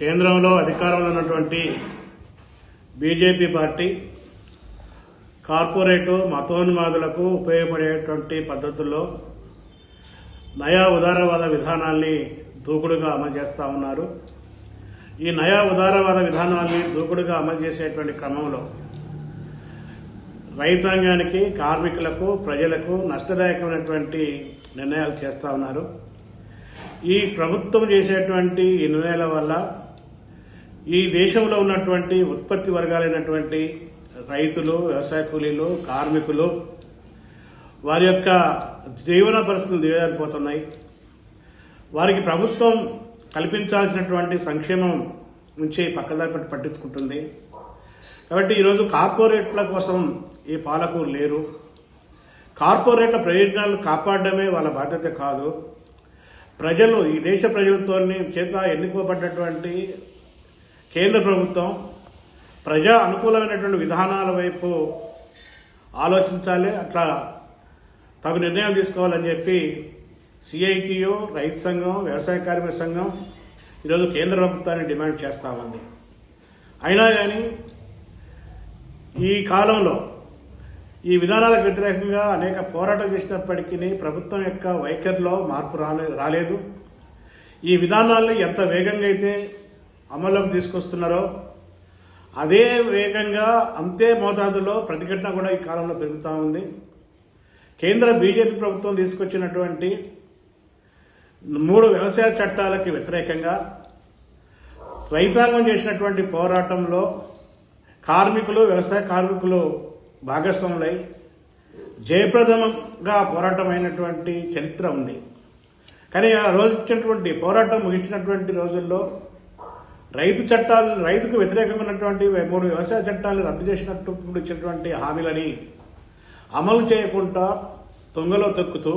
కేంద్రంలో అధికారంలో ఉన్నటువంటి బీజేపీ పార్టీ కార్పొరేటు మతోన్మాదులకు ఉపయోగపడేటువంటి పద్ధతుల్లో నయా ఉదారవాద విధానాల్ని దూకుడుగా అమలు చేస్తూ ఉన్నారు. ఈ నయా ఉదారవాద విధానాల్ని దూకుడుగా అమలు చేసేటువంటి క్రమంలో రైతాంగానికి కార్మికులకు ప్రజలకు నష్టదాయకమైనటువంటి నిర్ణయాలు చేస్తూ ఉన్నారు. ఈ ప్రభుత్వం చేసేటువంటి ఈ నిర్ణయాల వల్ల ఈ దేశంలో ఉన్నటువంటి ఉత్పత్తి వర్గాలైనటువంటి రైతులు వ్యవసాయ కూలీలు కార్మికులు వారి యొక్క జీవన పరిస్థితులు దిగజారిపోతున్నాయి. వారికి ప్రభుత్వం కల్పించాల్సినటువంటి సంక్షేమం నుంచి పక్కదారి పట్టి పట్టించుకుంటుంది. కాబట్టి ఈరోజు కార్పొరేట్ల కోసం ఈ పాలకులు లేరు. కార్పొరేట్ల ప్రయోజనాలు కాపాడడమే వాళ్ళ బాధ్యత కాదు. ప్రజలు ఈ దేశ ప్రజలతో చేత ఎన్నుకోబడ్డటువంటి కేంద్ర ప్రభుత్వం ప్రజా అనుకూలమైనటువంటి విధానాల వైపు ఆలోచించాలి అట్లా తగు నిర్ణయాలు తీసుకోవాలని చెప్పి సిఐటియు రైతు సంఘం వ్యవసాయ కార్మిక సంఘం ఈరోజు కేంద్ర ప్రభుత్వాన్ని డిమాండ్ చేస్తా ఉంది. అయినా కానీ ఈ కాలంలో ఈ విధానాలకు వ్యతిరేకంగా అనేక పోరాటం చేసినప్పటికీ ప్రభుత్వం యొక్క వైఖరిలో మార్పు రాలేదు. ఈ విధానాలను ఎంత వేగంగా అయితే అమలం తీసుకొస్తున్నారో అదే వేగంగా అంతే మోతాదులో ప్రతిఘటన కూడా ఈ కాలంలో పెరుగుతూ ఉంది. కేంద్ర బీజేపీ ప్రభుత్వం తీసుకొచ్చినటువంటి మూడు వ్యవసాయ చట్టాలకి వ్యతిరేకంగా రైతాంగం చేసినటువంటి పోరాటంలో కార్మికులు వ్యవసాయ కార్మికులు భాగస్వాములై జయప్రదంగా పోరాటం అయినటువంటి చరిత్ర ఉంది. కానీ ఆ రోజు ఇచ్చినటువంటి పోరాటం ముగిసినటువంటి రోజుల్లో రైతు చట్టాలు రైతుకు వ్యతిరేకమైనటువంటి మూడు వ్యవసాయ చట్టాలు రద్దు చేసినట్టు ఇచ్చినటువంటి హామీలని అమలు చేయకుండా తొంగలో తొక్కుతూ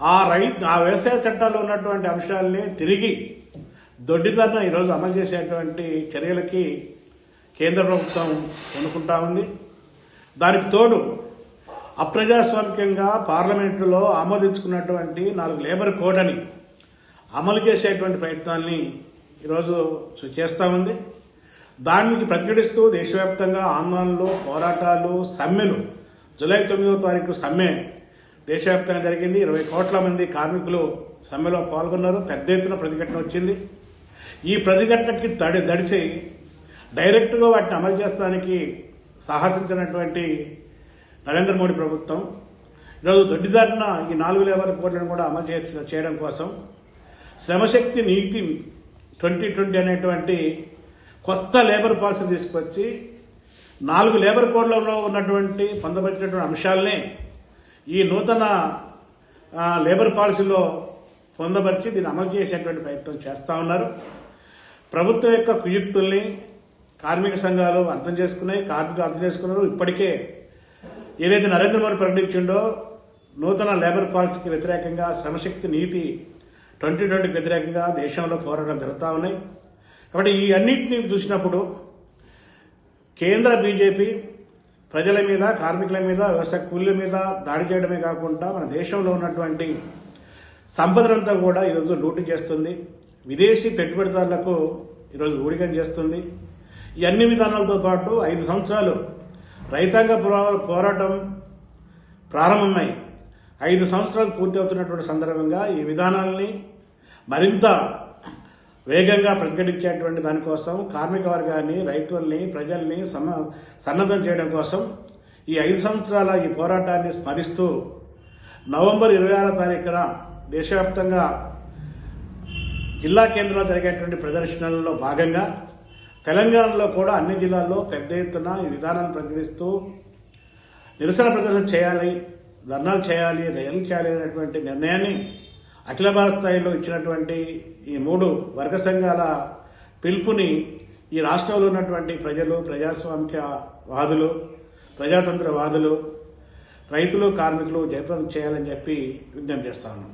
ఆ రైతు ఆ వ్యవసాయ చట్టాల్లో ఉన్నటువంటి అంశాలని తిరిగి దొడ్డిదారిన ఈరోజు అమలు చేసేటువంటి చర్యలకి కేంద్ర ప్రభుత్వం కొనుక్కుంటా ఉంది. దానికి తోడు అప్రజాస్వామికంగా పార్లమెంటులో ఆమోదించుకున్నటువంటి నాలుగు లేబర్ కోడ్ అని అమలు చేసేటువంటి ప్రయత్నాల్ని ఈరోజు చేస్తూ ఉంది. దానికి ప్రతిఘటిస్తూ దేశవ్యాప్తంగా ఆందోళనలు పోరాటాలు సమ్మెలు. జూలై తొమ్మిదవ తారీఖు సమ్మె దేశవ్యాప్తంగా జరిగింది. ఇరవై కోట్ల మంది కార్మికులు సమ్మెలో పాల్గొన్నారు. పెద్ద ఎత్తున ప్రతిఘటన వచ్చింది. ఈ ప్రతిఘటనకి తడి దడిచి డైరెక్ట్గా వాటిని అమలు చేస్తానికి సాహసించినటువంటి నరేంద్ర మోడీ ప్రభుత్వం ఈరోజు దొడ్డిదారిన ఈ నాలుగు లేబర్ కోట్లను కూడా అమలు చేసి చేయడం కోసం శ్రమశక్తి నీతి ట్వంటీ ట్వంటీ అనేటువంటి కొత్త లేబర్ పాలసీ తీసుకొచ్చి నాలుగు లేబర్ కోడ్లలో ఉన్నటువంటి పొందబడినటువంటి అంశాలని ఈ నూతన లేబర్ పాలసీలో పొందపరిచి దీన్ని అమలు చేసేటువంటి ప్రయత్నం చేస్తూ ఉన్నారు. ప్రభుత్వం యొక్క కుయుక్తుల్ని కార్మిక సంఘాలు అర్థం చేసుకున్నాయి కార్మికులు అర్థం చేసుకున్నారు. ఇప్పటికే ఏదైతే నరేంద్ర మోడీ ప్రకటించిండో నూతన లేబర్ పాలసీకి వ్యతిరేకంగా శ్రమశక్తి నీతి ట్వంటీ ట్వంటీకి వ్యతిరేకంగా దేశంలో పోరాటాలు జరుగుతూ ఉన్నాయి. కాబట్టి ఈ అన్నింటినీ చూసినప్పుడు కేంద్ర బీజేపీ ప్రజల మీద కార్మికుల మీద వ్యవసాయ కూలీల మీద దాడి చేయడమే కాకుండా మన దేశంలో ఉన్నటువంటి సంపదనంతా కూడా ఈరోజు లూటు చేస్తుంది. విదేశీ పెట్టుబడిదారులకు ఈరోజు ఊడికం చేస్తుంది. ఈ అన్ని విధానాలతో పాటు ఐదు సంవత్సరాలు రైతాంగ పోరా- పోరాటం ప్రారంభమై ఐదు సంవత్సరాలు పూర్తి అవుతున్నటువంటి సందర్భంగా ఈ విధానాల్ని మరింత వేగంగా ప్రతిఘటించేటువంటి దానికోసం కార్మిక వర్గాన్ని రైతుల్ని ప్రజల్ని సమ సన్నద్ధం చేయడం కోసం ఈ ఐదు సంవత్సరాల ఈ పోరాటాన్ని స్మరిస్తూ నవంబర్ ఇరవై ఆరో తారీఖున దేశవ్యాప్తంగా జిల్లా కేంద్రంలో జరిగేటువంటి ప్రదర్శనలలో భాగంగా తెలంగాణలో కూడా అన్ని జిల్లాల్లో పెద్ద ఎత్తున ఈ విధానాన్ని ప్రకటిస్తూ నిరసన ప్రదర్శన చేయాలి ధర్నాలు చేయాలి రైలు చేయాలి అనేటువంటి నిర్ణయాన్ని అఖిల భారత స్థాయిలో ఇచ్చినటువంటి ఈ మూడు వర్గ సంఘాల పిలుపుని ఈ రాష్ట్రంలో ఉన్నటువంటి ప్రజలు ప్రజాస్వామిక వాదులు ప్రజాతంత్ర వాదులు రైతులు కార్మికులు జయప్రదం చేయాలని చెప్పి విజ్ఞప్తి చేస్తా ఉన్నాం.